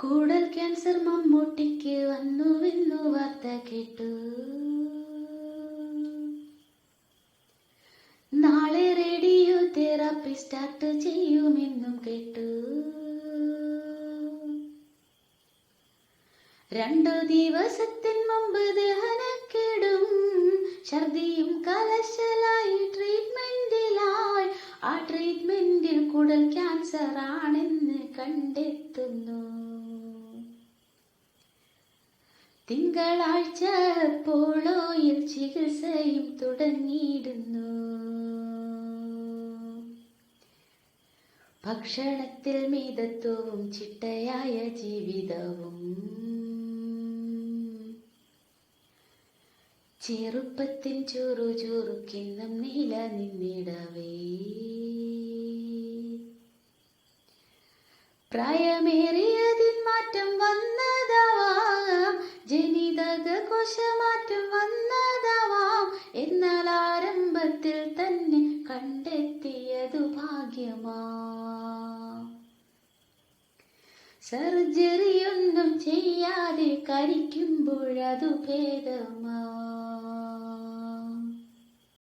കൂടൽ cancer മമ്മൂട്ടിക്ക് വന്നുവെന്നു വാർത്ത കേട്ടു. നാളെ റേഡിയോ തെറാപ്പി സ്റ്റാർട്ട് ചെയ്യുമെന്നും കേട്ടു. രണ്ടു ദിവസത്തിന് മുമ്പ് ദഹനക്കെടും ഛർദിയും കലശലായി ട്രീറ്റ്മെന്റിലായി. ആ ട്രീറ്റ്മെന്റിൽ കുടൽ ക്യാൻസർ ആണെന്ന് കണ്ടെത്തുന്നു. തിങ്കളാഴ്ച പോളോയിൽ ചികിത്സയും തുടങ്ങിയിരുന്നു. ഭക്ഷണത്തിൽ മിതത്വവും ചിട്ടയായ ജീവിതവും. ചെറുപ്പത്തിൻ ചുറു നീല നിന്നിടവേ. പ്രായമേറിയതിൻ മാറ്റം വന്നതാവാം ജനിതക കോശമാറ്റം വന്നതാവാം. എന്നാൽ ആരംഭത്തിൽ തന്നെ കണ്ടെത്തിയതു ഭാഗ്യമാ. സർജറിയൊന്നും ചെയ്യാതെ കരിക്കുമ്പോഴതു ഭേദമാ.